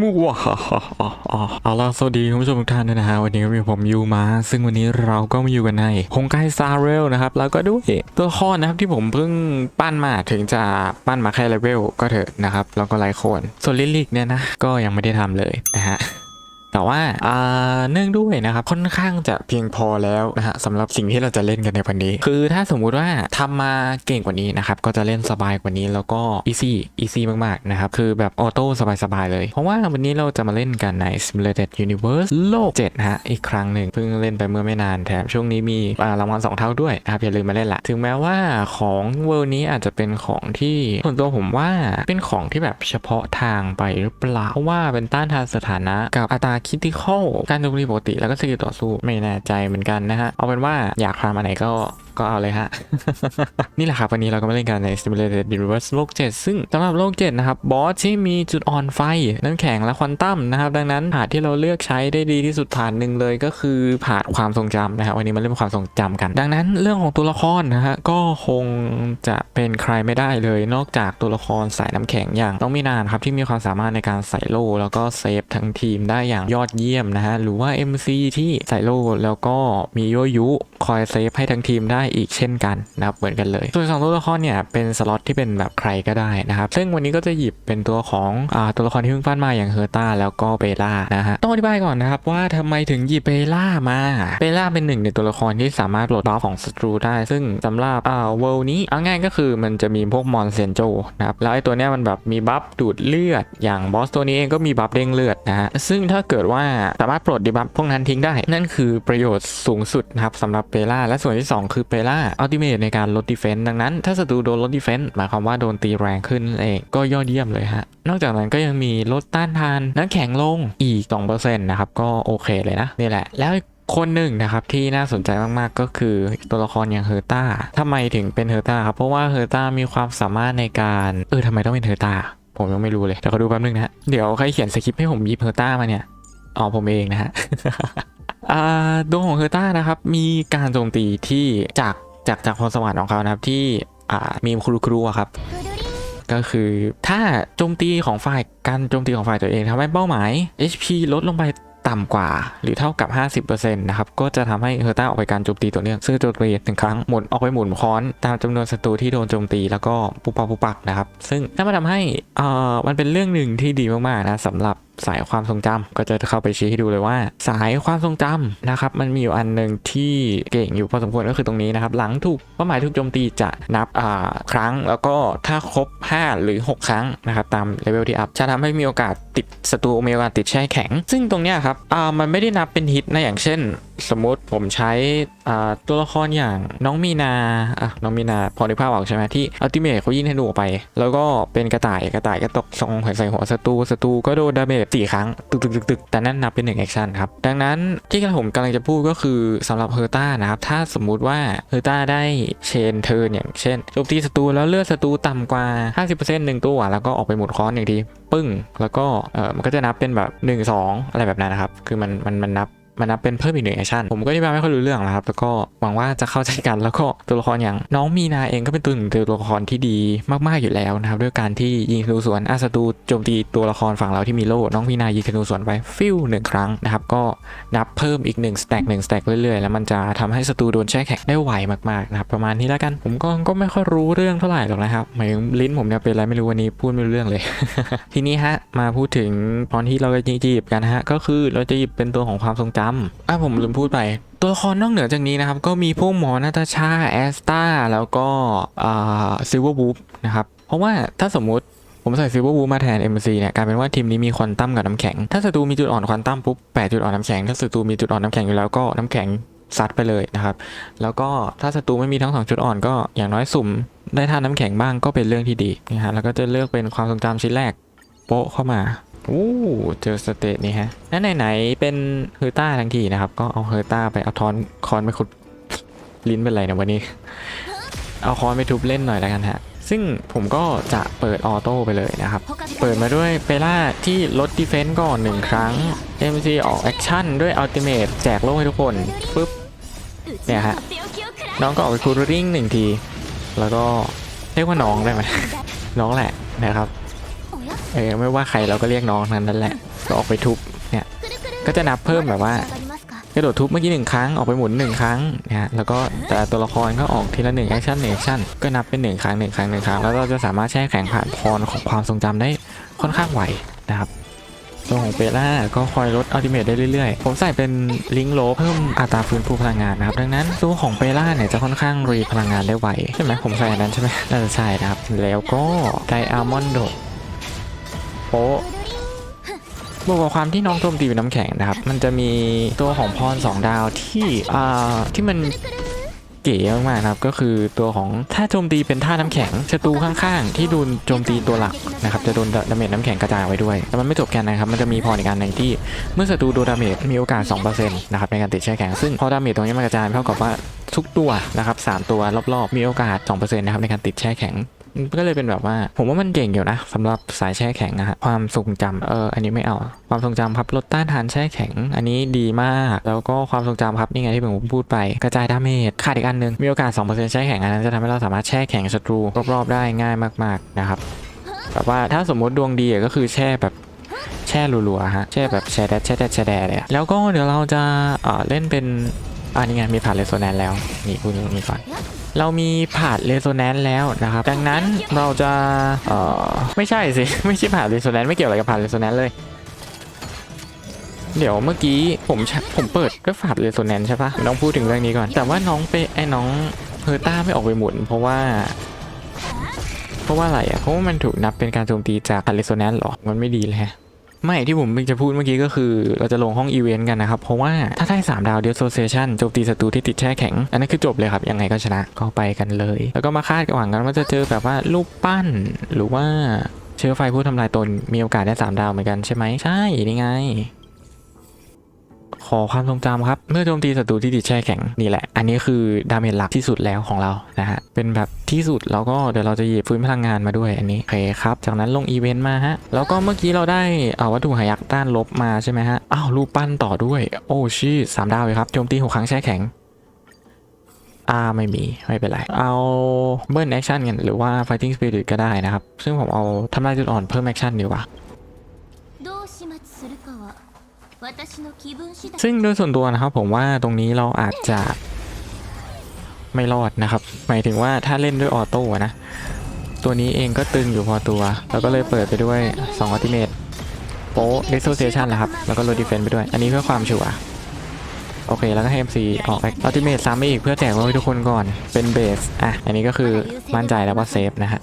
มัวาฮ่าฮ่าฮ่าฮ่าเอาล่ะสวัสดีคุณผู้ชมทุกท่านนะฮะวันนี้ก็มีผมยูมา ซึ่งวันนี้เราก็มาอยู่กันในฮงไกซาเรลนะครับ แล้วก็ด้วยตัวละครนะครับที่ผมเพิ่งปั้นมาถึงจะปั้นมาแค่เลเวลก็เถอะนะครับ แล้วก็ไลโคนส่วนลิลิกเนี่ยนะ ก็ยังไม่ได้ทำเลยนะฮะ แต่ว่าอ่าเนื่องด้วยนะครับค่อนข้างจะเพียงพอแล้วนะฮะสำหรับสิ่งที่เราจะเล่นกันในวันนี้ คือถ้าสมมุติว่าทำมาเก่งกว่านี้นะครับก็จะเล่นสบายกว่านี้แล้วก็ easy easy มากๆนะครับคือแบบออโต้สบายๆเลย เพราะว่าวันนี้เราจะมาเล่นกันใน Simulated Universe โลก7นะฮะอีกครั้งหนึ่งเพิ่งเล่นไปเมื่อไม่นานแถมช่วงนี้มีรางวัลสองเท่าด้วยนะครับอย่าลืมมาเล่นละถึงแม้ว่าของเวอร์นี้อาจจะเป็นของที่ส่วนตัวผมว่าเป็นของที่แบบเฉพาะทางไปหรือเปล่าเพราะว่าเป็นต้านทานสถานะกับอัตราคิติคอลการโจมตีปกติแล้วก็สกิลต่อสู้ไม่แน่ใจเหมือนกันนะฮะ เอาเป็นว่าอยากทำอันไหนก็ก็เอาเลยฮะ นี่แหละครับ วันนี้เราก็มาเล่นกันใน Simulated Universe โลก 7 ซึ่งสำหรับโลก 7 นะครับ บอสที่มีจุดอ่อนไฟ น้ำแข็งและควอนตัมนะครับ ดังนั้นผาดที่เราเลือกใช้ได้ดีที่สุดผ่านหนึ่งเลยก็คือผาดความทรงจำนะครับ วันนี้มาเล่นความทรงจำกัน ดังนั้นเรื่องของตัวละครนะฮะ ก็คงจะเป็นใครไม่ได้เลย นอกจากตัวละครสายน้ำแข็งอย่างน้องมีนานครับที่มีความสามารถในการใส่โล่แล้วก็เซฟทั้งทีมได้อย่างยอดเยี่ยมนะฮะ หรือว่า MC ที่ใส่โล่แล้วก็มีโยยุคอยเซฟให้ทั้งทีมได้อีกเช่นกันนะครับ เหมือนกันเลย ส่วนสองตัวละครเนี่ยเป็นสล็อตที่เป็นแบบใครก็ได้นะครับ ซึ่งวันนี้ก็จะหยิบเป็นตัวของอตัวละครที่เพิ่งปั้นมาอย่างเฮอร์ตาแล้วก็เบล่านะฮะ ต้องอธิบายก่อนนะครับว่าทำไมถึงหยิบเบล่ามา เบล่าเป็นหนึ่งในตัวละครที่สามารถปลดล็อกของศัตรูได้ ซึ่งสำหรับอ่าเวลนี้เอาง่ายก็คือมันจะมีพวกมอนเซนโจนะครับ แล้วไอ้ตัวเนี้ยมันแบบมีบัฟดูดเลือด อย่างบอสตัวนี้เองก็มีบัฟเด้งเลือดนะฮะ ซึ่งถ้าเกิดว่าสามารถปลดดีบัฟพวกนั้นทิ้งได้ นั่นคือประโยชน์สูงสุดนะครับสำหรับเบล่าและส่วนที่ 2 คือเบล่าอัลติเมทในการลดดีเฟนต์ดังนั้น ถ้าศัตรูโดนลดดีเฟนต์หมายความว่าโดนตีแรงขึ้นนั่นเองก็ยอดเยี่ยมเลยฮะนอกจากนั้นก็ยังมีลดต้านทานน้ำแข็งลงอีก2%นะครับก็โอเคเลยนะนี่แหละแล้วคนหนึ่งนะครับที่น่าสนใจมากๆก็คือตัวละครอย่างเฮอร์ตาทำไมถึงเป็นเฮอร์ตาครับเพราะว่าเฮอร์ตามีความสามารถในการเออทำไมต้องเป็นเฮอร์ตาผมยังไม่รู้เลยเดี๋ยวขอดูแป๊บนึงนะเดี๋ยวใครเขียนสคริปต์ให้ผมยิบเฮอร์ตามาเนี่ย อ๋อผมเองนะฮะดวงของเฮอร์ต้านะครับ มีการโจมตีที่จากจากจากพรสวรรค์ของเขานะครับที่มีครูครูครับ ก็คือถ้าโจมตีของฝ่ายการโจมตีของฝ่ายตัวเองทำให้เป้าหมาย HP ลดลงไปต่ำกว่าหรือเท่ากับ 50%นะครับ ก็จะทำให้เฮอร์ต้าออกไปการโจมตีตัวเนื่องซึ่งโจมตีหนึ่งครั้งหมุนออกไปหมุนค้อน ตามจำนวนศัตรูที่โดนโจมตีแล้วก็ปุบปับปุบปักนะครับ ซึ่งถ้ามาทำให้เอ่อมันเป็นเรื่องหนึ่งที่ดีมากๆนะสำหรับ สายความทรงจำก็จะเข้าไปชี้ให้ดูเลยว่า สายความทรงจำนะครับมันมีอยู่อันหนึ่งที่เก่งอยู่พอสมควรก็คือตรงนี้นะครับหลังถูกเป้าหมายถูกโจมตีจะนับครั้ง แล้วก็ถ้าครบ 5 หรือ 6 ครั้งนะครับตามเลเวลที่อัพจะทำให้มีโอกาสติดศัตรูมีโอกาสติดแช่แข็ง ซึ่งตรงเนี้ยครับมันไม่ได้นับเป็นฮิตนะอย่างเช่นสมมติผมใช้ตัวละครอย่างน้องมีนาอะน้องมีนาพอได้ภาพออกใช่ไหมที่อัลติเมทเขายิงธนูออกไป แล้วก็เป็นกระต่ายกระต่ายก็ตกซองใส่หัวศัตรูศัตรูก็โดนดาเมจสี่ครั้งตึกตึกตึกตึกแต่นั่นนับเป็นหนึ่งแอคชั่นครับ ดังนั้นที่กระผมกำลังจะพูดก็คือสำหรับเฮอร์ต้านะครับ ถ้าสมมุติว่าเฮอร์ต้าได้เชนเทิร์นอย่างเช่นโจมตีศัตรูแล้วเลือดศัตรูต่ำกว่า 50%หนึ่งตัวแล้วก็ออกไปหมุนค้อนอย่างทีปึ้ง แล้วก็เออมันก็จะนับเป็นแบบ 1 2 อะไรแบบนั้นนะครับ คือมันมันมันนับ มันนับเป็นเพิ่มอีกหนึ่งแอคชั่นผมก็อธิบายไม่ค่อยรู้เรื่องนะครับแล้วก็หวังว่าจะเข้าใจกันแล้วก็ตัวละครอย่างน้องมีนาเองก็เป็นตัวหนึ่งตัวละครที่ดีมากๆอยู่แล้วนะครับด้วยการที่ยิงธนูสวนอาศัตรูโจมตีตัวละครฝั่งเราที่มีโล่น้องมีนายิงธนูสวนไปฟิวหนึ่งครั้งนะครับก็นับเพิ่มอีก1สแต็กหนึ่งสแต็กเรื่อยๆ แล้วมันจะทำให้ศัตรูโดนแช่แข็งได้ไวมากๆนะครับประมาณนี้แล้วกันผมก็ก็ไม่ค่อยรู้เรื่องเท่าไหร่หรอกนะครับหมายถึงลิ้นผมเนี่ยเป็นอะไรไม่รู้วันนี้พูดไม่รู้เรื่องเลย ทีนี้ฮะมาพูดถึงตอนที่เราจะหยิบกันฮะก็คือเราจะหยิบเป็นตัวของความทรงจำอะผมลืมพูดไป ตัวละครนอกเหนือจากนี้นะครับ ก็มีพวกหมอนาตาชาแอสตาแล้วก็ซิลเวอร์บูฟนะครับเพราะว่าถ้าสมมุติผมใส่ซิลเวอร์บูมาแทน MC เนี่ยกลายเป็นว่าทีมนี้มีควอนตัมกับน้ำแข็ง ถ้าศัตรูมีจุดอ่อนควอนตัมปุ๊บแปดจุดอ่อนน้ำแข็ง ถ้าศัตรูมีจุดอ่อนน้ำแข็งอยู่แล้วก็น้ำแข็งซัดไปเลยนะครับ แล้วก็ถ้าศัตรูไม่มีทั้งสองจุดอ่อนก็อย่างน้อยสุ่มได้ทานน้ำแข็งบ้างก็เป็นเรื่องที่ดีนะฮะแล้วก็จะเลือกเป็นความทรงจำชิ้นแรกโปะเข้ามา โอ้เจอสเตตนี่ฮะนั่นไหนๆเป็นเฮอร์ต้าทั้งทีนะครับ ก็เอาเฮอร์ต้าไปเอาทอนคอนไปขุดลิ้นเป็นไรนะวันนี้ เอาคอนไปทุบเล่นหน่อยแล้วกันฮะ ซึ่งผมก็จะเปิดออโต้ไปเลยนะครับ เปิดมาด้วยเปล่าที่ลดดีเฟนต์ก่อนหนึ่งครั้ง MC ออกแอคชั่นด้วยอัลติเมทแจกโล่ให้ทุกคนปุ๊บเนี่ยฮะน้องก็ออกไปคูลริ่งหนึ่งที แล้วก็เรียกว่าน้องได้ไหมน้องแหละนะครับ เออไม่ว่าใครเราก็เรียกน้องนั้นนั่นแหละก็ออกไปทุบเนี่ยก็จะนับเพิ่มแบบว่ากระโดดทุบเมื่อกี้หนึ่งครั้งออกไปหมุนหนึ่งครั้งนะแล้วก็แต่ตัวละครก็ออกทีละหนึ่งแอคชั่นหนึ่งแอคชั่นก็นับเป็นหนึ่งครั้งหนึ่งครั้งหนึ่งครั้งแล้วเราจะสามารถแช่แข็งผ่านพรของความทรงจำได้ค่อนข้างไวนะครับตัวของเปล่าก็คอยลดอัลติเมทได้เรื่อยๆ ผมใส่เป็นลิงโลเพิ่มอัตราฟื้นฟูพลังงานนะครับ ดังนั้นตัวของเปล่าเนี่ยจะค่อนข้างรีพลังงานได้ไวใช่ไหมผมใส่อันนั้นใช่ไหมน่าจะใช่นะครับ แล้วก็ไดอัลมอนโด โปะบวกกับความที่น้องโจมตีเป็นน้ำแข็งนะครับ มันจะมีตัวของพรสองดาวที่อ่าที่มันเก๋มากๆนะครับ ก็คือตัวของถ้าโจมตีเป็นท่าน้ำแข็งศัตรูข้างๆ ที่โดนโจมตีตัวหลักนะครับ จะโดนดาเมจน้ำแข็งกระจายไว้ด้วย แต่มันไม่จบแค่นั้นครับ มันจะมีพรอีกการหนึ่งที่เมื่อศัตรูโดนดาเมจมีโอกาส 2%นะครับในการติดแช่แข็ง ซึ่งพอดาเมจตรงนี้มันกระจายเท่ากับว่าทุกตัวนะครับสามตัวรอบๆ มีโอกาส 2%นะครับในการติดแช่แข็ง ก็เลยเป็นแบบว่า ผมว่ามันเก่งอยู่นะสำหรับสายแช่แข็งนะฮะความทรงจำเอออันนี้ไม่เอาความทรงจำครับลดต้านทานแช่แข็ง อันนี้ดีมาก แล้วก็ความทรงจำครับนี่ไงที่ผมพูดไปกระจายดาเมจขาดอีกอันหนึงมีโอกาส 2%แช่แข็งอันนั้นจะทำให้เราสามารถแช่แข็งศัตรูรอบๆได้ง่ายมากๆนะครับแบบว่าถ้าสมมติดวงดีก็คือแช่แบบแช่รัวๆฮะแช่แบบแช่แดดแช่แดดแช่แดดเลยแล้วก็เดี๋ยวเราจะเออเล่นเป็นอันนี้ไงมีผ่านเรโซแนนแล้วนี่พูดตรงนี้ก่อน เรามีผ่านเรโซแนนซ์แล้วนะครับ ดังนั้นเราจะ เอ่อ ไม่ใช่สิ ไม่ใช่ผ่านเรโซแนนซ์ไม่เกี่ยวอะไรกับผ่านเรโซแนนซ์เลย เดี๋ยวเมื่อกี้ผมผมเปิดก็ผ่านเรโซแนนซ์ใช่ปะต้องพูดถึงเรื่องนี้ก่อน แต่ว่าน้องเปไอ้น้องเพอร์ต้าไม่ออกไปหมุน เพราะว่า เพราะว่าอะไรอะ เพราะว่ามันถูกนับเป็นการโจมตีจากผานเรโซแนนซ์หรอ มันไม่ดีเลยฮะ ไม่ที่ผมจะพูดเมื่อกี้ก็คือเราจะลงห้องอีเวนต์กันนะครับ เพราะว่าถ้าได้ 3 ดาวเดีย s โซเซชันโจมตีศัตรูที่ติดแช่แข็ง อันนั้นคือจบเลยครับ ยังไงก็ชนะก็ไปกันเลย แล้วก็มาคาดหวังกันว่าจะเจอแบบว่ารูปปั้น หรือว่าเชื้อไฟผู้ทำลายตนมีโอกาสได้ 3 ดาวเหมือนกันใช่ไหมใช่นี่ไง ขอความทรงจำครับ เมื่อโจมตีศัตรูที่ติดแช่แข็งนี่แหละ อันนี้คือดาเมจหลักที่สุดแล้วของเรานะฮะ เป็นแบบที่สุดแล้วก็เดี๋ยวเราจะหยิบฟื้นพลังงานมาด้วยอันนี้โอเคครับ จากนั้นลงอีเวนต์มาฮะ แล้วก็เมื่อกี้เราได้เอาวัตถุหายักต้านลบมาใช่ไหมฮะ อ้าวรูปปั้นต่อด้วย โอ้ชีสามดาวเลยครับ โจมตีหกครั้งแช่แข็งอ่าไม่มี ไม่เป็นไร เอาเบิร์นแอคชั่นกันหรือว่า fighting spirit ก็ได้นะครับ ซึ่งผมเอาทำลายจุดอ่อนเพิ่มแอคชั่นดีกว่า ซึ่งโดยส่วนตัวนะครับผมว่าตรงนี้เราอาจจะไม่รอดนะครับ หมายถึงว่าถ้าเล่นด้วยออโต้นะ ตัวนี้เองก็ตึงอยู่พอตัว แล้วก็เลยเปิดไปด้วย2อัลติเมตโป๊เดสโซเซชันแหละครับ แล้วก็โรดีเฟนไปด้วย อันนี้เพื่อความชัวร์ โอเค แล้วก็ให้ MC ออกอัลติเมตซ้ำไปอีกเพื่อแจกไว้ทุกคนก่อนเป็นเบสอะอันนี้ก็คือมั่นใจแล้วว่าเซฟนะฮะ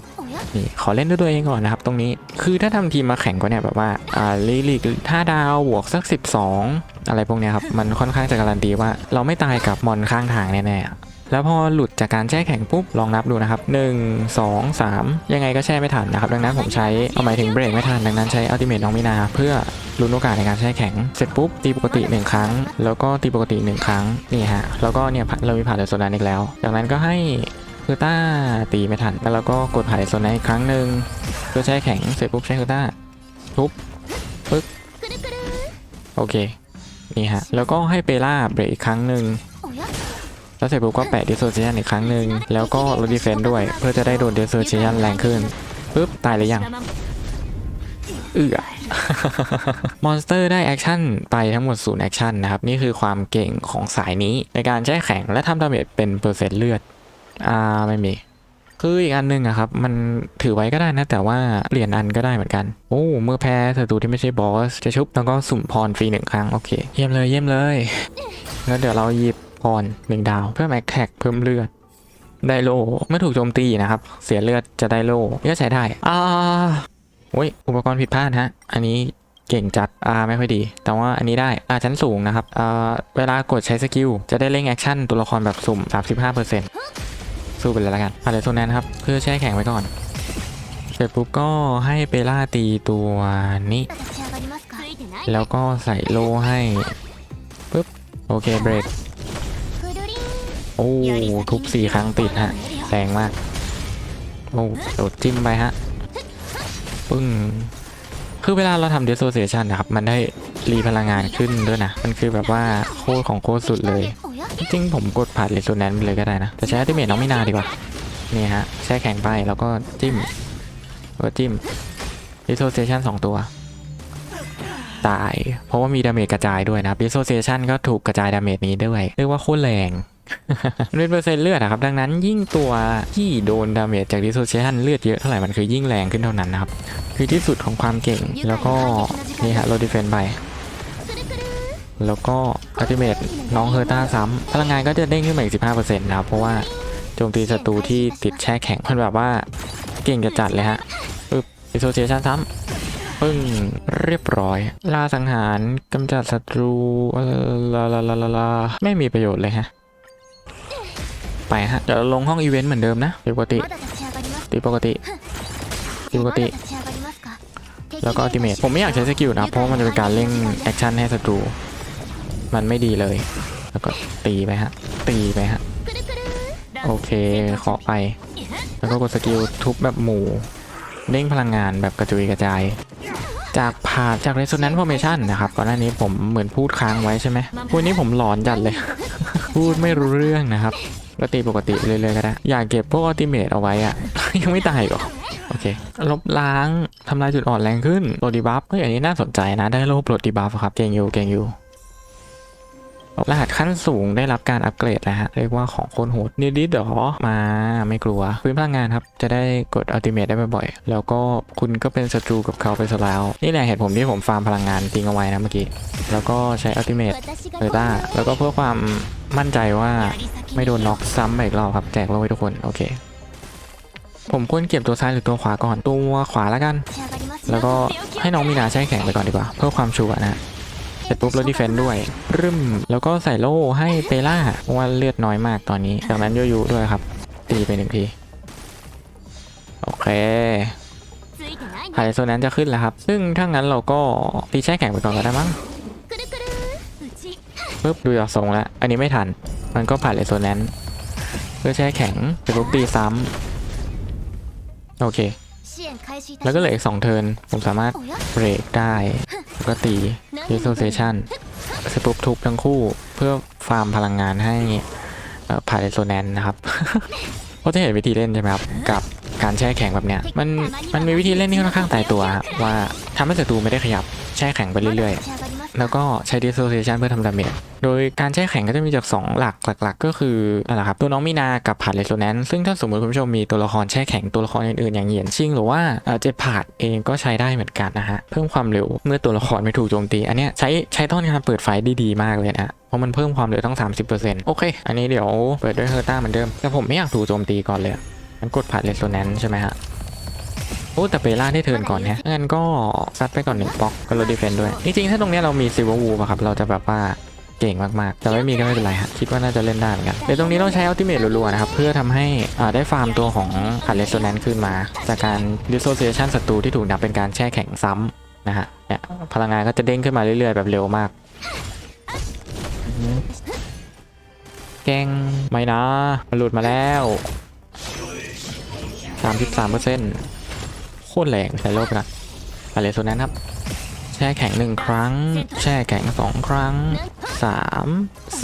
นี่ขอเล่นด้วยตัวเองก่อนนะครับ ตรงนี้คือถ้าทำทีมมาแข่งก็เนี่ยแบบว่าอ่าลีลิกถ้าดาวบวกสัก 12 อะไรพวกเนี้ยครับ มันค่อนข้างจะการันตีว่าเราไม่ตายกับมอนข้างทางแน่ๆ แล้วพอหลุดจากการแช่แข็งปุ๊บลองนับดูนะครับ 1 2 3 ยังไงก็แช่ไม่ทันนะครับ ดังนั้นผมใช้เอาหมายถึงเบรกไม่ทัน ดังนั้นใช้อัลติเมทน้องมินา เพื่อลุ้นโอกาสในการแช่แข็ง เสร็จปุ๊บตีปกติ 1 ครั้ง แล้วก็ตีปกติ 1 ครั้งนี่ฮะแล้วก็เนี่ยเรามีผ่านเดโซนานอีกแล้ว จากนั้นก็ให้คือต้าตีไม่ทันแล้วเราก็กดผ่านเดโซนานอีกครั้งหนึ่งเพื่อแช่แข็งเสร็จปุ๊บใช้คือต้าทุบปึ๊กโอเคนี่ฮะแล้วก็ให้เปล่าเบรกอีกครั้งหนึ่ง แล้วเสร็จปุ๊บก็แปะดิโซเชียนอีกครั้งหนึ่งแล้วก็ลดดีเฟนด้วย เพื่อจะได้โดนดิโซเชียนแรงขึ้นปุ๊บตายหรือยังเอือมอนสเตอร์ได้แอคชั่นไปทั้งหมดศูนย์แอคชั่นนะครับ นี่คือความเก่งของสายนี้ในการแช่แข็งและทำดาเมจเป็นเปอร์เซ็นต์เลือด อ่า ไม่มี คืออีกอันหนึงอะครับ มันถือไว้ก็ได้นะ แต่ว่าเปลี่ยนอันก็ได้เหมือนกัน โอ้ เมื่อแพ้ศัตรูที่ไม่ใช่บอส จะชุบแล้วก็สุ่มพรฟรีหนึ่งครั้ง โอเค เยี่ยมเลยเยี่ยมเลย แล้วเดี๋ยวเราหยิบ พรหนึ่งดาว เพิ่มแอคแท็กเพิ่มเลือดไดโลไม่ถูกโจมตีนะครับ เสียเลือดจะไดโลก็ใช้ได้อ่าโอ้ยอุปกรณ์ผิดพลาดฮะ อันนี้เก่งจัดอ่าไม่ค่อยดี แต่ว่าอันนี้ได้อ่าชั้นสูงนะครับอ่าเวลากดใช้สกิลจะได้เร่งแอคชั่นตัวละครแบบสุ่ม 35%สู้ไปเลยละกันอ่าเดี๋โซนนั้นครับเพื่อแช่แข็งไว้ก่อน เสร็จปุ๊บก็ให้เปล่าตีตัวนี้ แล้วก็ใส่โลให้ปุ๊บโอเคเบรก โอ้ทุบสี่ครั้งติดฮะแรงมาก โอ้โดดจิ้มไปฮะ ปึ้ง คือเวลาเราทำ dissociation นะครับ มันได้รีพลังงานขึ้นด้วยนะ มันคือแบบว่าโคตรของโคตรสุดเลย จริงผมกดผ่านเร s โซแนนไปเลยก็ได้นะ แต่ใช้อัติเมทน้องไม่นาดีกว่า นี่ฮะ แช่แข็งไปแล้วก็จิ้มแล้วก็จิ้ม dissociation สองตัวตาย เพราะว่ามีดาเมจกระจายด้วยนะ dissociation ก็ถูกกระจายดาเมจนี้ด้วย เรียกว่าโคตรแรง มันเป็นเปอร์เซ็นต์เลือดอะครับ ดังนั้นยิ่งตัวที่โดนดาเมจจาก dissociation เลือดเยอะเท่าไหร่มันคือยิ่งแรงขึ้นเท่านั้นนะครับ คือที่สุดของความเก่งแล้วก็นี่ฮะโรดิเฟนไปแล้วก็อัติเมตน้องเฮอร์ต้าซ้ำพลังงานก็จะเด้งขึ้นมาอีก 15%นะครับ เพราะว่าโจมตีศัตรูที่ติดแช่แข็งมันแบบว่าเก่งจะจัดเลยฮะปึ๊บ dissociation ซ้ำปึ้งเรียบร้อยล่าสังหารกำจัดศัตรูลาลาลาลาลาไม่มีประโยชน์เลยฮะ ไปฮะเดี๋ยวลงห้องอีเวนต์เหมือนเดิมนะปกติตีปกติตีปกติแล้วก็อัติเมตผมไม่อยากใช้สกิลนะเพราะมันจะเป็นการเล่นแอคชั่นให้ศัตรู มันไม่ดีเลย แล้วก็ตีไปฮะ ตีไปฮะ โอเคขอไป แล้วก็กดสกิลทุบแบบหมู่เร่งพลังงานแบบกระจุยกระจาย จากผ่าจากเรสโซนันต์ฟอเมชันนะครับก่อนหน้านี้ผมเหมือนพูดค้างไว้ใช่ไหมวันนี้ผมหลอนจัดเลย พูดไม่รู้เรื่องนะครับ ก็ตีปกติเรื่อยๆก็ได้ อยากเก็บพวกอัลติเมทเอาไว้อะ ยังไม่ตายกเหรอโอเค ลบล้างทำลายจุดอ่อนแรงขึ้นโปรดีบัฟเฮ้ยอันนี้น่าสนใจนะ ได้โลบโปรดีบัฟครับ เก่งอยู่ เก่งอยู่ รหัสขั้นสูงได้รับการอัปเกรดแล้วฮะ เรียกว่าของโคนโหดนิดๆเดหอมาไม่กลัวพื้นพลังงานครับ จะได้กดอัลติเมทได้บ่อยๆ แล้วก็คุณก็เป็นศัตรูกับเขาไปซะแล้ว นี่แหละเหตุผมที่ผมฟาร์มพลังงานทิ้งเอาไว้นะเมื่อกี้ แล้วก็ใช้อัลติเมทเลต้าแล้วก็เพื่อความมั่นใจว่าไม่โดนน็อกซ้ำอีกรอบครับ แจกโลให้ทุกคนโอเค ผมควรเก็บตัวซ้ายหรือตัวขวาก่อนตัวขวาแล้วกัน แล้วก็ให้น้องมีนาใช้แข่งไปก่อนดีกว่า เพื่อความชัวร์นะ เสร็จปุ๊บลดดีเฟนด้วยรึมแล้วก็ใส่โล่ให้เตล่าเพราะว่าเลือดน้อยมากตอนนี้จากนั้นโยยูด้วยครับ ตีไปหนึ่งที โอเคไฮโซนั้นจะขึ้นแล้วครับ ซึ่งถ้างั้นเราก็ตีแช่แข็งไปก่อนก็ได้มั้งปุ๊บดูจากทรงแล้ว อันนี้ไม่ทัน มันก็ผ่านไฮโซนั้นเพื่อแช่แข็งเสร็จปุ๊บตีซ้ำโอเค แล้วก็เหลืออีกสองเทิร์นผมสามารถเบรกได้ปกติดิสโซเซชันเสร็จปุ๊บทุบทั้งคู่เพื่อฟาร์มพลังงานให้ผ่านโซแนนนะครับเพราะจะเห็นวิธีเล่นใช่ไหมครับกับการแช่แข็งแบบเนี้ยมันมันมีวิธีเล่นที่ค่อนข้างตายตัวว่าทำให้ศัตรูไม่ได้ขยับแช่แข็งไปเรื่อย แล้วก็ใช้ dissociation เพื่อทำดาเมจ โดยการแช่แข็งก็จะมีจาก 2 หลักหลัก ๆ ก็คือนั่นแหละครับตัวน้องมีนากับผานเรโซแนนซ์ซึ่งถ้าสมมติคุณผู้ชมมีตัวละครแช่แข็งตัวละครอื่นๆอย่างเหยียนชิงหรือว่าเจ็ดผาดเองก็ใช้ได้เหมือนกันนะฮะ เพิ่มความเร็วเมื่อตัวละครไม่ถูกโจมตี อันเนี้ยใช้ใช้ตอนการเปิดไฟด้ดีมากเลยนะเพราะมันเพิ่มความเร็วตั้ง 30%โอเค อันนี้เดี๋ยวเปิดด้วยเฮอร์ต้าเหมือนเดิม แต่ผมไม่อยากถูกโจมตีก่อนเลยอะงั้นกดผ่านเรโซแนนซ์ใช่ไหมฮะ โอ้แต่เปล่าได้เทิร์นก่อนเนี่ยงั้นก็ซัดไปก่อนหนึ่งบล็อกก็ลดดีเฟนต์ด้วย จริงๆ ถ้าตรงเนี้ยเรามีซิลเวอร์วูอะครับ เราจะแบบว่าเก่งมากๆ แต่ไม่มีก็ไม่เป็นไรฮะ คิดว่าน่าจะเล่นได้เหมือนกัน เดี๋ยวตรงนี้เราใช้อัลติเมทรัวๆนะครับ เพื่อทำให้อ่าได้ฟาร์มตัวของผ่านเรสโซแนนขึ้นมา จากการ dissociation ศัตรูที่ถูกนับเป็นการแช่แข็งซ้ำนะฮะเนี่ยพลังงานก็จะเด้งขึ้นมาเรื่อยๆ แบบเร็วมากอือหือแกงไม่นะมันหลุดมาแล้ว33%โคตรแรงใส่โลบนะอะไรส่วนนั้นครับ แช่แข็งหนึ่งครั้ง แช่แข็งสองครั้งสาม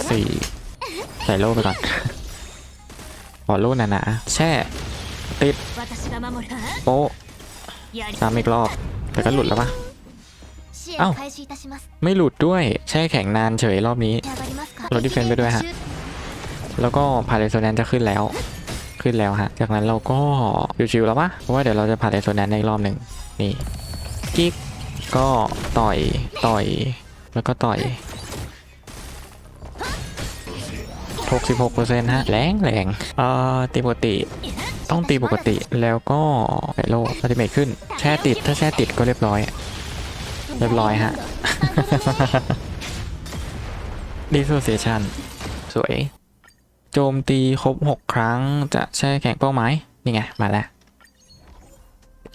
สี่ใส่โล่ไปก่อนขอโลหนะนะแช่ติดโป๊ะตามอีกรอบ แต่ก็หลุดแล้วปะเอ้าไม่หลุดด้วย แช่แข็งนานเฉยรอบนี้ลดดิเฟนไปด้วยฮะ แล้วก็พาเลโซแนนจะขึ้นแล้ว ขึ้นแล้วฮะ จากนั้นเราก็ชิวๆแล้วปะเพราะว่าเดี๋ยวเราจะพาเลโซแนนในอีกรอบหนึ่งนี่กิ๊กก็ต่อยต่อยแล้วก็ต่อย 66%ฮะแรงแรงเอ่อตีปกติต้องตีปกติแล้วก็ไปโลอัติเมทขึ้น แช่ติดถ้าแช่ติดก็เรียบร้อย เรียบร้อยฮะ dissociation สวย โจมตีครบ 6 ครั้งจะใช้แข็งเป้าหมายนี่ไง มาแล้ว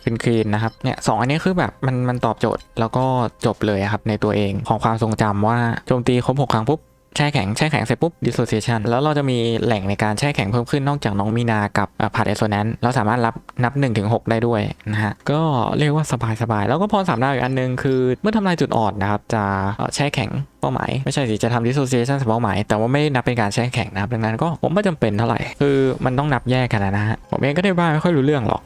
เป็นคลีนนะครับเนี่ยสองอันนี้คือแบบมันมันตอบโจทย์แล้วก็จบเลยครับในตัวเองของความทรงจำว่าโจมตีครบ 6 ครั้งปุ๊บ แช่แข็งแช่แข็งเสร็จปุ๊บ dissociation แล้วเราจะมีแหล่งในการแช่แข็งเพิ่มขึ้นนอกจากน้องมีนากับผ่านเอโซแนนเราสามารถรับนับ1-6ถึง6ได้ด้วยนะฮะก็เรียกว่าสบายๆ แล้วก็พรสามดาวอีกอันหนึงคือ เมื่อทำลายจุดอ่อนนะครับ จะแช่แข็งเป้าหมาย ไม่ใช่สิจะทำ dissociation เป้าหมาย แต่ว่าไม่นับเป็นการแช่แข็งนะครับดังนั้นก็ผมไม่จำเป็นเท่าไหร่คือมันต้องนับแยกกันนะฮะผมเองก็ได้บ้าไม่ค่อยรู้เรื่องหรอก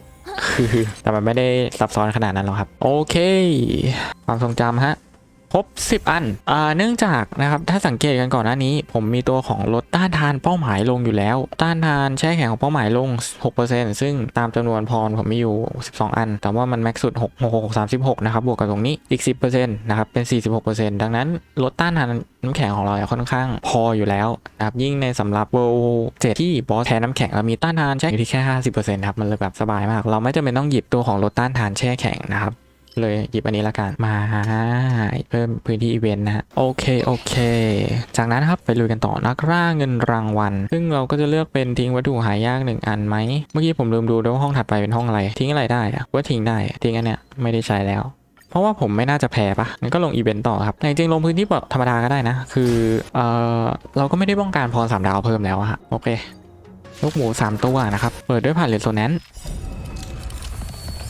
คือแต่มันไม่ได้ซับซ้อนขนาดนั้นหรอกครับ โอเค ความทรงจำฮะ ครบ 10 อันอ่าเนื่องจากนะครับถ้าสังเกตกันก่อนหน้านี้ ผมมีตัวของลดต้านทานเป้าหมายลงอยู่แล้ว ต้านทานแช่แข็งของเป้าหมายลง 6%ซึ่งตามจำนวนพรผมมีอยู่ 12 อัน แต่ว่ามันแม็กสุด 6 6 6 36 นะครับ บวกกับตรงนี้อีก 10%นะครับ เป็น 46%ดังนั้นลดต้านทานน้ำแข็งของเราค่อนข้างพออยู่แล้วนะครับยิ่งในสำหรับ World 7ที่บอสแพ้น้ำแข็งเรามีต้านทานแช่อยู่ที่แค่ 50%ครับมันเลยแบบสบายมาก เราไม่จำเป็นต้องหยิบตัวของลดต้านทานแช่แข็งนะครับ เลยหยิบอันนี้ละกันมาเพิ่มพื้นที่อีเวนต์นะฮะโอเคโอเค จากนั้นครับไปลุยกันต่อนักล่าเงินรางวัล ซึ่งเราก็จะเลือกเป็นทิ้งวัตถุหายากหนึ่งอันไหมเมื่อกี้ผมลืมดูด้วยห้องถัดไปเป็นห้องอะไรทิ้งอะไรได้อะว่าทิ้งได้ทิ้งอันเนี้ยไม่ได้ใช้แล้วเพราะว่าผมไม่น่าจะแพ้ปะงั้นก็ลงอีเวนต์ต่อครับแต่จริงลงพื้นที่แบบธรรมดาก็ได้นะ คือ เออเราก็ไม่ได้ต้องการพรสามดาวเพิ่มแล้วอะฮะโอเค ลูกหมูสามตัวนะครับ เปิดด้วยผ่านเหรียญโซนแนน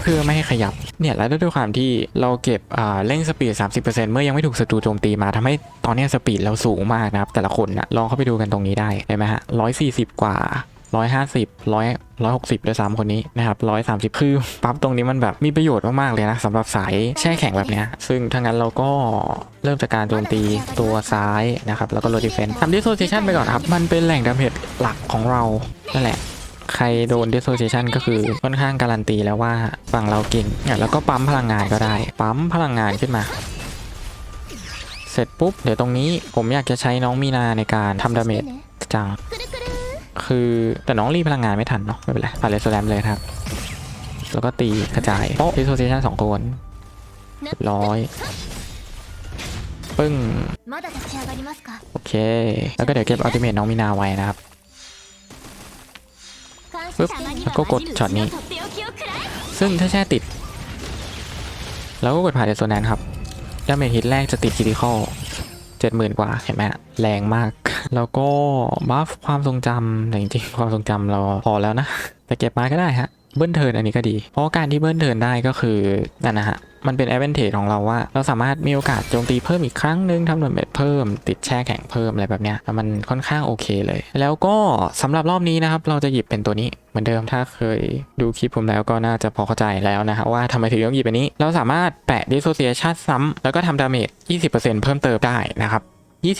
เพื่อไม่ให้ขยับ เนี่ยแล้วด้วยความที่เราเก็บอ่าเร่งสปีด 30%เมื่อยังไม่ถูกศัตรูโจมตีมาทำให้ตอนนี้สปีดเราสูงมากนะครับ แต่ละคนนะลองเข้าไปดูกันตรงนี้ได้เห็นไหมฮะ140กว่า150 100 160ด้วยซ้ำคนนี้นะครับ130คือปั๊บตรงนี้มันแบบมีประโยชน์มาก ๆ เลยนะสำหรับสายแช่แข็งแบบเนี้ยซึ่งถ้างั้นเราก็เริ่มจากการโจมตีตัวซ้ายนะครับ แล้วก็โรดิเฟนทำดิโซเ a ชันไปก่อนครับ มันเป็นแหล่งดาเมจหลักของเรานั่นแหละ ใครโดน dissociation ก็คือค่อนข้างการันตีแล้วว่าฝั่งเราเก่งแล้วก็ปั๊มพลังงานก็ได้ ปั๊มพลังงานขึ้นมาเสร็จปุ๊บ เดี๋ยวตรงนี้ผมอยากจะใช้น้องมีนาในการทำดาเมจจัง คือแต่น้องรีพลังงานไม่ทันเนาะไม่เป็นไรผ่านเลสโซแลมเลยครับ แล้วก็ตีกระจายโต๊ะดิสโซเซชันสองคนร้อยปึ้ง โอเค แล้วก็เดี๋ยวเก็บอัลติเมทน้องมีนาไว้นะครับ ปึ๊บแล้วก็กดช็อตนี้ ซึ่งถ้าแช่ติด แล้วก็กดผ่านเดโซแนนครับดาเมจฮิตแรกจะติดคิติคอลเจ็ดหมื่นกว่าเห็นไหมแรงมาก แล้วก็บัฟความทรงจำแต่จริงๆความทรงจำเราพอแล้วนะแต่เก็บมาก็ได้ฮะ เบิ้ลเทิร์นอันนี้ก็ดี เพราะการที่เบิ้ลเทิร์นได้ก็คือนั่นนะฮะมันเป็น a อ v a n t a g e ของเราว่า เราสามารถมีโอกาสโจมตีเพิ่มอีกครั้งหนึ่งทำดาเมจเพิ่ม ติดแช่แข็งเพิ่มอะไรแบบเนี้ยมันค่อนข้างโอเคเลย แล้วก็สำหรับรอบนี้นะครับ เราจะหยิบเป็นตัวนี้เหมือนเดิมถ้าเคยดูคลิปผมแล้วก็น่าจะพอเข้าใจแล้วนะฮะว่าทำไมถึงต้องหยิบอันนี้ เราสามารถแปะ dissociation ซ้ำแล้วก็ทำดาเมจ 20%เพิ่มเติมได้นะครับ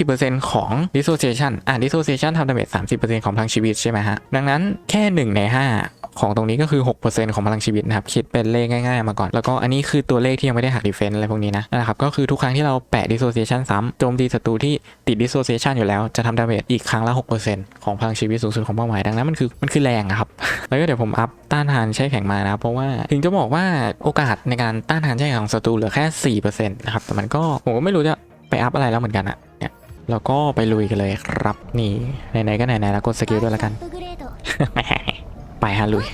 20%ของ dissociation อ่า dissociation ทำดาเมจ 30%ของพลังชีวิตใช่ไหมฮะ ดังนั้นแค่ 1 ใน 5 ของตรงนี้ก็คือ 6%ของพลังชีวิตนะครับ คิดเป็นเลขง่ายๆมาก่อน แล้วก็อันนี้คือตัวเลขที่ยังไม่ได้หักดีเฟนต์อะไรพวกนี้นะนะครับ ก็คือทุกครั้งที่เราแปะ dissociation ซ้ำโจมตีศัตรูที่ติด dissociation อยู่แล้วจะทำดาเมจอีกครั้งละ 6%ของพลังชีวิตสูงสุดของเป้าหมาย ดังนั้นมันคือมันคือแรงครับ แล้วก็เดี๋ยวผมอัพต้านทานใช้แข็งมานะ เพราะว่าถึงจะบอกว่าโอกาสในการต้านทานใช้แข็งของศัตรูเหลือแค่4%นะครับ แต่มันก็ผมก็ไม่รู้จะไปอัพอะไรแล้วเหมือนกันอะเนี่ยแล้วก็ไปลุยกันเลยครับนี่ไหนๆก็ไหนๆแล้วกดสกิลด้วยแล้วกัน ไปฮะลุย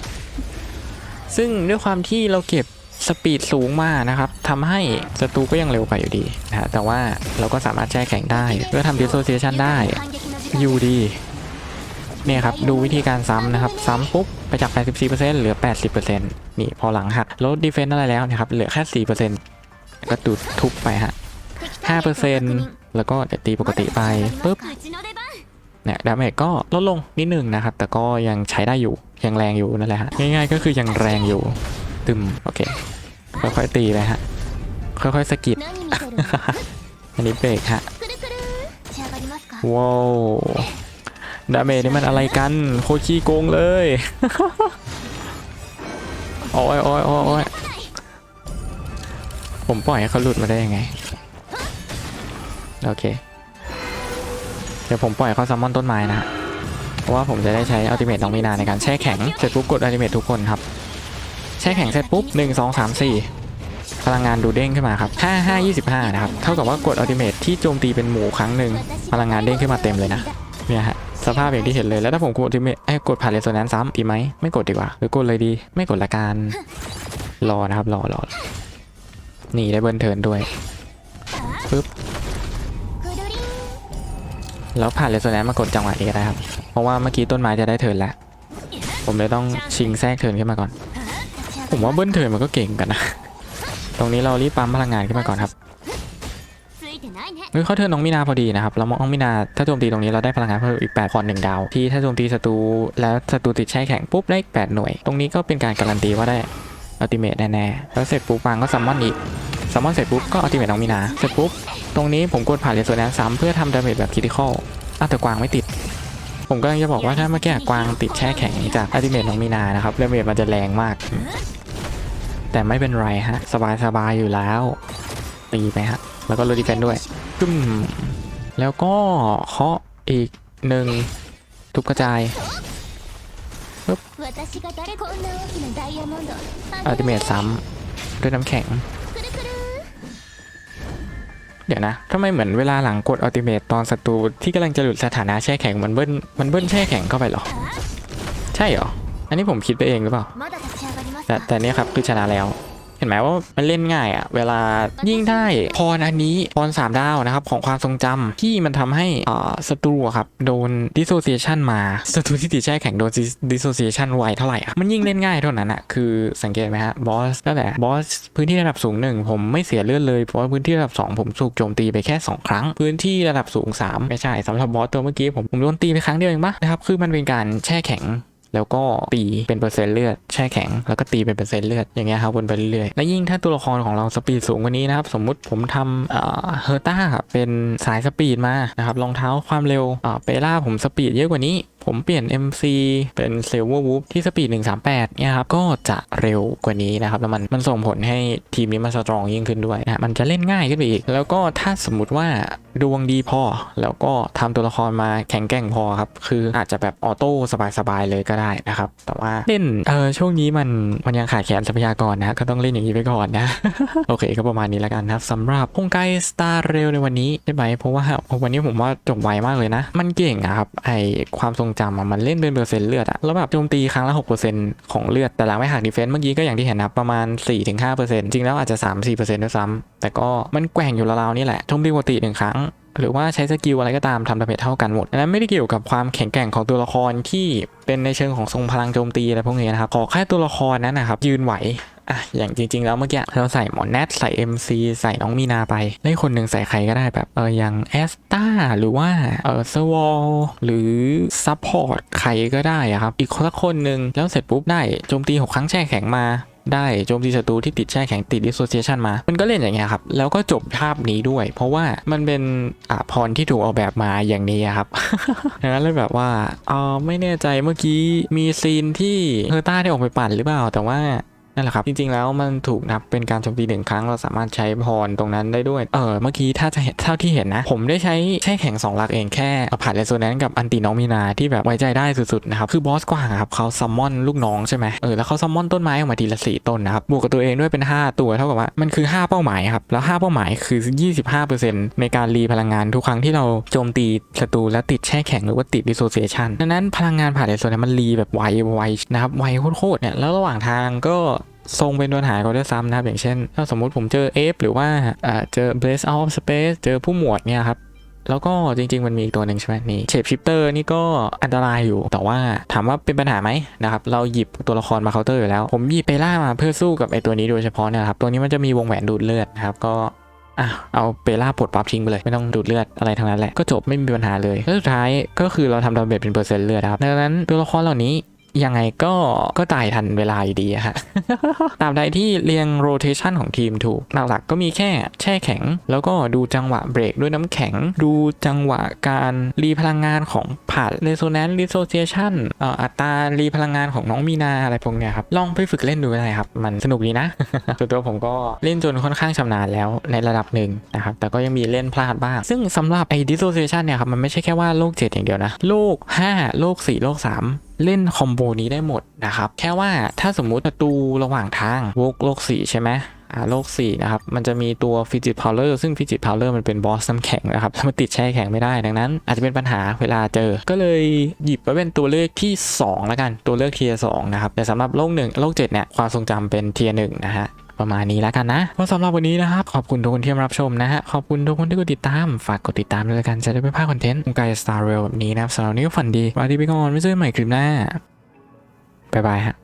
ซึ่งด้วยความที่เราเก็บสปีดสูงมากนะครับทำให้ศัตรูก็ยังเร็วกว่าอยู่ดีนะแต่ว่าเราก็สามารถแช่แข่งได้เพื่อทำ dissociation ได้อยู่ดีเนี่ยครับ ดูวิธีการซ้ำนะครับ ซ้ำปุ๊บ ไปจาก 84%เหลือ 80%นี่พอหลังหักลดดีเฟนต์อะไรแล้วนะครับ เหลือแค่ 4%ก็ดูดทุบไปฮะ 5%แล้วก็เดี๋ยวตีปกติไปปุ๊บเนี่ยดาเมจก็ลดลงนิดหนึ่งนะครับ แต่ก็ยังใช้ได้อยู่ ยังแรงอยู่นั่นแหละฮะง่ายๆก็คือยังแรงอยู่ตึมโอเคค่อยๆตีไปฮะค่อยๆสกิดอันนี้เบรกฮะว้าวดาเมจนี่มันอะไรกันโคชี้โกงเลยโอ้ยโอ้ยโอ้ยผมปล่อยให้เขาหลุดมาได้ยังไงโอเค เดี๋ยวผมปล่อยเขาซัมมอนต้นไม้นะฮะ พราะว่าผมจะได้ใช้อัลติเมตน้องมีนาในการแช่แข็งเสร็จปุ๊บกดอัลติเมตทุกคนครับแช่แข็งเสร็จปุ๊บหนึ่งงสามสี่พลังงานดูเด้งขึ้นมาครับหห้้ายี่สิบห้านะครับ เท่ากับว่ากดอัลติเมตที่โจมตีเป็นหมูครั้งหนึ่งพลังงานเด้งขึ้นมาเต็มเลยนะเนี่ยฮะสภาพอย่างที่เห็นเลยแล้วถ้าผมกดอัที่ไม่กดผ่านเลโซแนนซ์ซ้ำดีไหมไม่กดดีกว่า หรือกดเลยดี ไม่กดละกันรอนะครับรอรอหนีได้เบิร์นเทิร์นด้วยปึ๊บ แล้วผ่านเรสโซแนนมากดจังหวะเอได้ครับเพราะว่าเมื่อกี้ต้นไม้จะได้เทินแล้ว ผมเลยต้องชิงแทรกเทินขึ้นมาก่อน ผมว่าเบิ้ลเทินมันก็เก่งกันนะ ตรงนี้เรารีบปั๊มพลังงานขึ้นมาก่อนครับเฮ้เขาเทินน้องมินาพอดีนะครับเรามองน้องมินาถ้าโจมตีตรงนี้เราได้พลังงานเพิ่มอีก8พอนึ่งดาว ที่ถ้าโจมตีศัตรูแล้วศัตรูติดแช่แข็งปุ๊บได้อีก8หน่วย ตรงนี้ก็เป็นการการันตีว่าได้อัลติเมทแน่ๆแล้วเสร็จปูปังก็ซัมมอนอีก ลมอนเสร็จปุ๊บก็อัลติเมตน้องมีนา เสร็จปุ๊บ ตรงนี้ผมกดผ่านเลเซอร์แนซ้ำเพื่อทำดาเมจแบบคริติคอลอ้าวแต่กวางไม่ติด ผมก็จะบอกว่าถ้าเมื่อกี้กวางติดแช่แข็งจากอัลติเมตน้องมีนานะครับดาเมจมันจะแรงมาก แต่ไม่เป็นไรฮะ สบายสบายอยู่แล้ว ตีไปฮะ แล้วก็ลดดีแฟนด้วยจุ้มแล้วก็เคาะอีกหนึ่งทุบกระจายอัลติเมตซ้ำด้วยน้ำแข็ง เดี๋ยวนะทำไมเหมือนเวลาหลังกดอัลติเมตตอนศัตรูที่กำลังจะหลุดสถานะแช่แข็งมันเบิ้ลมันเบิ้ลแช่แข็งเข้าไปหรอ ใช่หรอ อันนี้ผมคิดไปเองหรือเปล่า แต่แต่นี่ครับคือชนะแล้ว เห็นไหมว่ามันเล่นง่ายอะเวลายิ่งได้พรอันนี้พรสามดาวนะครับของความทรงจำที่มันทำให้อ่าศัตรูอะครับโดน dissociation มาศัตรูที่ติดแช่แข็งโดน dissociation ไวเท่าไหร่อะมันยิ่งเล่นง่ายเท่านั้นอะคือสังเกตไหมฮะบอสนั่นแหละบอสพื้นที่ระดับสูงหนึ่งผมไม่เสียเลือดเลยเพราะว่าพื้นที่ระดับสองผมถูกโจมตีไปแค่สองครั้ง พื้นที่ระดับสูงสามไม่ใช่สำหรับบอสตัวเมื่อกี้ผมผมโดนตีไปครั้งเดียวเองปะนะครับคือมันเป็นการแช่แข็ง แล้วก็ตีเป็นเปอร์เซ็นต์เลือดแช่แข็ง แล้วก็ตีเป็นเปอร์เซ็นต์เลือดอย่างเงี้ยครับวนไปเรื่อยๆและยิ่งถ้าตัวละครของเราสปีดสูงกว่านี้นะครับสมมุติผมทำเฮอร์ต้าเป็นสายสปีดมานะครับรองเท้าความเร็วเปล่าผมสปีดเยอะกว่านี้ ผมเปลี่ยน MC เป็นเซลเวอร์วูฟที่สปีด 138 เนี่ยครับ ก็จะเร็วกว่านี้นะครับ แล้วมันมันส่งผลให้ทีมนี้มันสตรองยิ่งขึ้นด้วยนะ มันจะเล่นง่ายขึ้นไปอีก แล้วก็ถ้าสมมติว่าดวงดีพอ แล้วก็ทำตัวละครมาแข็งแกร่งพอครับ คืออาจจะแบบออโต้สบายๆเลยก็ได้นะครับ แต่ว่าเล่นเออช่วงนี้มันมันยังขาดแคลนทรัพยากรนะก็ต้องเล่นอย่างนี้ไปก่อนนะ โอเคก็ประมาณนี้แล้วกันนะครับสำหรับฮงไกสตาร์เรลในวันนี้ได้ไหมเพราะว่าวันนี้ผมว่าจบไวมากเลยนะ มันเก่งอะครับไอความทรงจำอะมันเล่นเป็นเปอร์เซ็นต์เลือดอะแล้วแบบโจมตีครั้งละ6%ของเลือดแต่หลังไม่หักดีเฟนซ์เมื่อกี้ก็อย่างที่เห็นนะประมาณ4-5%จริงแล้วอาจจะ3-4%ด้วยซ้ำแต่ก็มันแกว่งอยู่ราวๆนี่แหละโจมตีปกติหนึ่งครั้งหรือว่าใช้สกิลอะไรก็ตามทำดาเมจเท่ากันหมดอันนั้นไม่ได้เกี่ยวกับความแข็งแกร่งของตัวละครที่เป็นในเชิงของทรงพลังโจมตีอะไรพวกนี้นะครับขอแค่ตัวละครนั้นนะครับยืนไหว อะอย่างจริง ๆ แล้วเมื่อกี้เราใส่หมอแนทใส่ MC ใส่น้องมีนาไปแล้คนหนึ่งใส่ใครก็ได้แบบเอออย่างแอสตาหรือว่าเออเซวอลหรือซัพพอร์ตใครก็ได้อะครับ อีกคนละคนหนึ่งแล้วเสร็จปุ๊บได้โจมตีหกครั้งแช่แข็งมาได้โจมตีศัตรูที่ติดแช่แข็งติด dissociation มา มันก็เล่นอย่างเงี้ยครับ แล้วก็จบภาพนี้ด้วย เพราะว่ามันเป็นอ่าพรที่ถูกออกแบบมาอย่างนี้ครับดังนั้นเลยแบบว่าเออไม่แน่ใจเมื่อกี้มีซีนที่เฮอร์ต้าได้ออกไปปั่นหรือเปล่า แต่ว่า นั่นแหละครับ จริงๆแล้วมันถูกนับเป็นการโจมตีหนึ่งครั้ง เราสามารถใช้พรตรงนั้นได้ด้วย เออเมื่อกี้ถ้าจะเห็นเท่าที่เห็นนะ ผมได้ใช้แช่แข็ง2หลักเองแค่ผ่านเรโซแนนซ์กับอันติน้องมีนาที่แบบไว้ใจได้สุดๆนะครับคือบอสกว่างครับเขาซัมมอนลูกน้องใช่ไหมเออแล้วเขาซัมมอนต้นไม้ออกมาทีละสี่ต้นนะครับบวกกับตัวเองด้วยเป็น 5 ตัวเท่ากับว่ามันคือ 5 เป้าหมายครับแล้ว 5 เป้าหมายคือ 25%ในการรีพลังงานทุกครั้งที่เราโจมตีศัตรูและติดแช่แข็งหรือว่าติด dissociation ดังนั้นพลังงานผ่านเรโซแนนซ์มันรีแบบไวไวนะครับไวโคตรๆเนี่ยแล้วระหว่างทางก็ ทรงเป็นปัญหาก็ได้ซ้ำนะครับ อย่างเช่น ถ้าสมมุติผมเจอเอฟหรือว่าเจอ Blaze Out of Space เจอผู้หมวดเนี่ยครับแล้วก็จริง ๆ มันมีอีกตัวหนึ่งใช่ไหมนี่เชฟชิปเตอร์นี่ก็อันตรายอยู่ แต่ว่าถามว่าเป็นปัญหาไหมนะครับ เราหยิบตัวละครมาเคาน์เตอร์อยู่แล้ว ผมหยิบเปล่ามาเพื่อสู้กับไอตัวนี้โดยเฉพาะเนี่ยครับ ตัวนี้มันจะมีวงแหวนดูดเลือดนะครับ ก็อะเอาเปล่าปลดปั๊บทิ้งไปเลย ไม่ต้องดูดเลือดอะไรทั้งนั้นแหละ ก็จบไม่มีปัญหาเลยแล้วสุดท้ายก็คือเราทำดาเมจเป็นเปอร์เซ็นต์เลือดนะครับดังนั้นตัวละครเหล่านี้ ยังไงก็ก็ตายทันเวลาอยู่ดีอะฮะตราบใดที่เรียงโรเ t ชันของทีมถูก หลักๆก็มีแค่แช่แข็ง แล้วก็ดูจังหวะเบรกด้วยน้ำแข็ง ดูจังหวะการรีพลังงานของผ่านเรโซแนนซ์รีโซเ t ชันอัตรารีพลังงานของน้องมีนาอะไรพวกเนี้ยครับลองไปฝึกเล่นดูก็ได้ครับ มันสนุกดีนะส่วนตัวผมก็เล่นจนค่อนข้างชำนาญแล้วในระดับหนึ่งนะครับแต่ก็ยังมีเล่นพลาดบ้าง ซึ่งสำหรับไอ้ dissociation เนี่ยครับมันไม่ใช่แค่ว่าโลก7อย่างเดียวนะโลก 5 โลก 4 โลก 3 เล่นคอมโบนี้ได้หมดนะครับ แค่ว่าถ้าสมมุติศัตรูระหว่างทางโลกโลก4ใช่ไหมอ่าโลก4นะครับ มันจะมีตัวฟิจิตพาวเลอร์ซึ่งฟิจิตพาวเลอร์มันเป็นบอสน้ำแข็งนะครับมันติดแช่แข็งไม่ได้ดังนั้น อาจจะเป็นปัญหาเวลาเจอ ก็เลยหยิบไว้เป็นตัวเลือกที่ 2 แล้วกัน ตัวเลือกเทียสองนะครับ แต่สำหรับโลกหนึ่งโลก7เนี่ยความทรงจำเป็นเทียหนึ่งนะฮะ ประมาณนี้แล้วกันนะก็สำหรับวันนี้นะครับ ขอบคุณทุกคนที่มารับชมนะฮะ ขอบคุณทุกคนที่กดติดตาม ฝากกดติดตามด้วยกันจะได้ไม่พลาดคอนเทนต์ของกายสตาร์เรลแบบนี้นะครับสำหรับวันนี้ก็ฝันดีวันดีไปก่อนไม่เจอกันใหม่คลิปหน้าบ๊ายบายฮะ